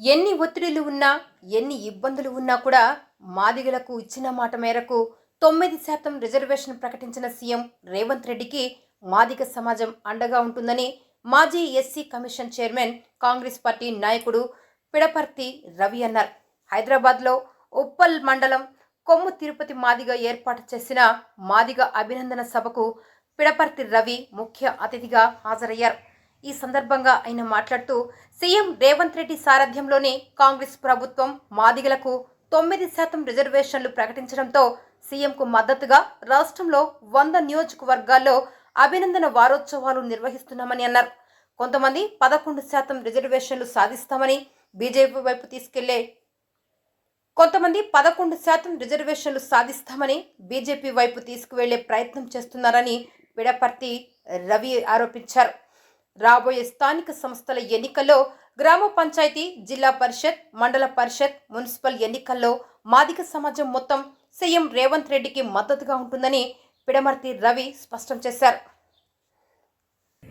ఎన్ని ఒత్తిడిలు ఉన్నా ఎన్ని ఇబ్బందులు ఉన్నా కూడా మాదిగలకు ఇచ్చిన మాట మేరకు తొమ్మిది శాతం రిజర్వేషన్ ప్రకటించిన సీఎం రేవంత్ రెడ్డికి మాదిగ సమాజం అండగా ఉంటుందని మాజీ SC commission chairman Congress party నాయకుడు పిడపర్తి రవి అన్నారు. హైదరాబాద్లో ఉప్పల్ మండలం కొమ్ము తిరుపతి మాదిగ ఏర్పాటు చేసిన మాదిగ అభినందన సభకు పిడపర్తి రవి ముఖ్య అతిథిగా హాజరయ్యారు. ఈ సందర్భంగా ఆయన మాట్లాడుతూ సీఎం రేవంత్ రెడ్డి సారథ్యంలోనే కాంగ్రెస్ ప్రభుత్వం మాదిగలకు తొమ్మిది శాతం రిజర్వేషన్లు ప్రకటించడంతో సీఎంకు మద్దతుగా రాష్ట్రంలో వంద నియోజకవర్గాల్లో అభినందన వారోత్సవాలు నిర్వహిస్తున్నామని అన్నారు. కొంతమంది పదకొండు శాతం రిజర్వేషన్లు సాధిస్తామని బీజేపీ వైపు తీసుకెళ్ళే కొంతమంది పదకొండు శాతం రిజర్వేషన్లు సాధిస్తామని బీజేపీ వైపు తీసుకువెళ్ళే ప్రయత్నం చేస్తున్నారని పిడపర్తి రవి ఆరోపించారు. రాబోయే స్థానిక సంస్థల ఎన్నికల్లో గ్రామ పంచాయతీ జిల్లా పరిషత్ మండల పరిషత్ మున్సిపల్ ఎన్నికల్లో మాదిక సమాజం మొత్తం సీఎం రేవంత్ రెడ్డికి మద్దతుగా ఉంటుందని పిడమర్తి రవి స్పష్టం చేశారు.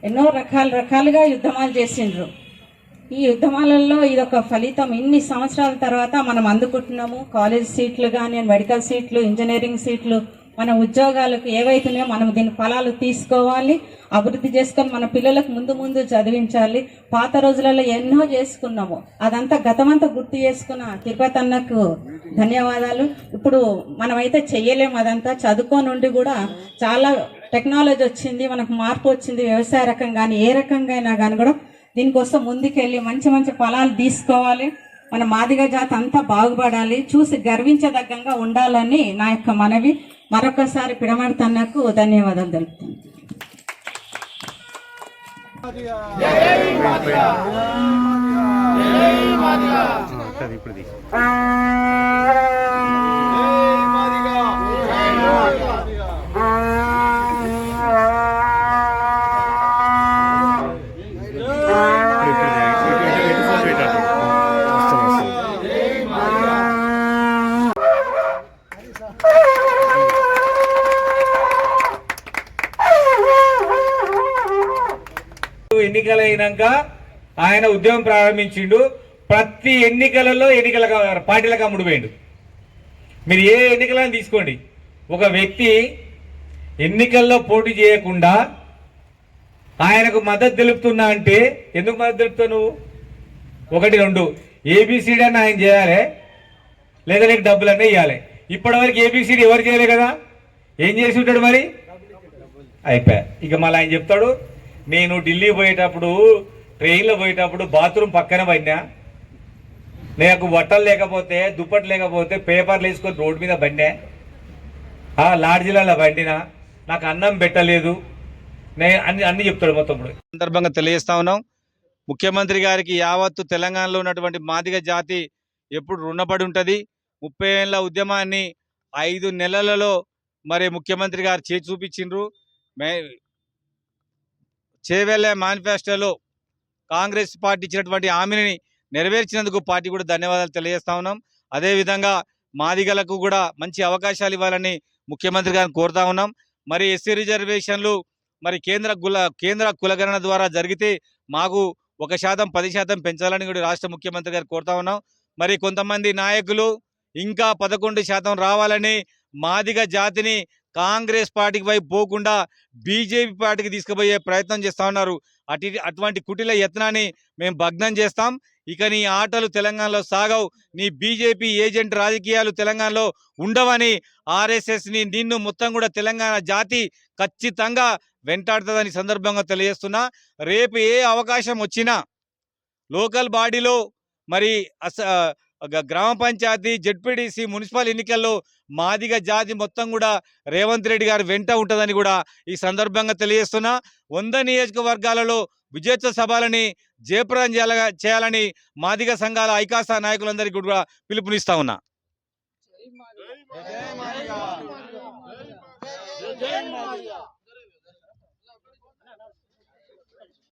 ఎన్నో రకాల రకాలుగా యుద్ధమాలు చేసిండ్రు. ఈ యుద్ధమాలలో ఇదొక ఫలితం. ఇన్ని సంవత్సరాల తర్వాత మనం అందుకుంటున్నాము. కాలేజ్ సీట్లు కానీ మెడికల్ సీట్లు ఇంజనీరింగ్ సీట్లు మన ఉద్యోగాలకు ఏవైతున్నాయో మనం దీని ఫలాలు తీసుకోవాలి అభివృద్ధి చేసుకొని మన పిల్లలకు ముందు ముందు చదివించాలి. పాత రోజులలో ఎన్నో చేసుకున్నాము. అదంతా గతమంతా గుర్తు చేసుకున్న తిరుపతి అన్నకు ధన్యవాదాలు. ఇప్పుడు మనమైతే చెయ్యలేము అదంతా. చదువుకో నుండి కూడా చాలా టెక్నాలజీ వచ్చింది మనకు మార్పు వచ్చింది వ్యవసాయ రకం కానీ ఏ రకంగా అయినా కానీ కూడా దీనికోసం ముందుకెళ్ళి మంచి మంచి ఫలాలు తీసుకోవాలి. మన మాదిగ జాతి అంతా బాగుపడాలి. చూసి గర్వించదగ్గంగా ఉండాలని నా యొక్క మనవి. మరొకసారి పిడమర్తన్నకు ధన్యవాదాలు తెలుపుతాను. Oh ఎన్నికలు ఎన్నికలైనాక ఆయన ఉద్యమం ప్రారంభించిండు. ప్రతి ఎన్నికలలో ఎన్నికల పార్టీలకు అమ్ముడు పోయిండు. మీరు ఏ ఎన్నికలను తీసుకోండి. ఒక వ్యక్తి ఎన్నికల్లో పోటీ చేయకుండా ఆయనకు మద్దతు తెలుపుతున్నా అంటే ఎందుకు మద్దతు తెలుపుతావు నువ్వు? ఒకటి రెండు. ఏబిసిడి అని ఆయన చేయాలి. లేదా నీకు డబ్బులు అన్నీ ఇవ్వాలి ఇప్పటివరకు ఏబిసిడి ఎవరు చేయలే కదా? ఏం చేసి ఉంటాడు మరి? అయిపోయా. ఇక మళ్ళీ ఆయన చెప్తాడు. నేను ఢిల్లీ పోయేటప్పుడు ట్రైన్లో పోయేటప్పుడు బాత్రూమ్ పక్కన పడినా. నాకు బట్టలు లేకపోతే దుప్పట్లు లేకపోతే పేపర్లు వేసుకొని రోడ్డు మీద బండే లాడ్జీలలో బండినా. నాకు అన్నం పెట్టలేదు. నేను అన్ని అన్ని చెప్తాడు మొత్తం ఇప్పుడు. సందర్భంగా తెలియజేస్తా ఉన్నాం. ముఖ్యమంత్రి గారికి యావత్తు తెలంగాణలో ఉన్నటువంటి మాదిగ జాతి ఎప్పుడు రుణపడి ఉంటుంది. ముప్పై ఏళ్ళ ఉద్యమాన్ని ఐదు నెలలలో మరి ముఖ్యమంత్రి గారు చేసి చూపించిండ్రు. మే చేవెళ్ళే మేనిఫెస్టోలో కాంగ్రెస్ పార్టీ ఇచ్చినటువంటి హామీని నెరవేర్చినందుకు పార్టీ కూడా ధన్యవాదాలు తెలియజేస్తా ఉన్నాం. అదేవిధంగా మాదిగలకు కూడా మంచి అవకాశాలు ఇవ్వాలని ముఖ్యమంత్రి గారిని కోరుతా ఉన్నాం. మరి ఎస్సీ రిజర్వేషన్లు మరి కేంద్ర కుల కేంద్ర కులగణన ద్వారా జరిగితే మాకు ఒక శాతం పది శాతం పెంచాలని కూడా రాష్ట్ర ముఖ్యమంత్రి గారు కోరుతా ఉన్నాం. మరి కొంతమంది నాయకులు ఇంకా పదకొండు శాతం రావాలని మాదిగ జాతిని కాంగ్రెస్ పార్టీకి వైపు పోకుండా బీజేపీ పార్టీకి తీసుకుపోయే ప్రయత్నం చేస్తా ఉన్నారు. అటు అటువంటి కుటిల యత్నాన్ని మేము భగ్నం చేస్తాం. ఇక నీ ఆటలు తెలంగాణలో సాగవు. నీ బీజేపీ ఏజెంట్ రాజకీయాలు తెలంగాణలో ఉండవని ఆర్ఎస్ఎస్ని నిన్ను మొత్తం కూడా తెలంగాణ జాతి ఖచ్చితంగా వెంటాడుతుందని సందర్భంగా తెలియజేస్తున్నా. రేపు ఏ అవకాశం వచ్చినా లోకల్ బాడీలో మరి అస గ్రామ పంచాయతీ జడ్పీడీసీ మున్సిపల్ ఎన్నికల్లో మాదిగ జాతి మొత్తం కూడా రేవంత్ రెడ్డి గారు వెంట ఉంటుందని కూడా ఈ సందర్భంగా తెలియజేస్తున్నా. వంద నియోజకవర్గాలలో విజయోత్సవ సభలని జయప్రదం చేయాల చేయాలని మాదిగ సంఘాల ఐకాసా నాయకులందరికీ కూడా పిలుపునిస్తా ఉన్నా. జై మాదిగా.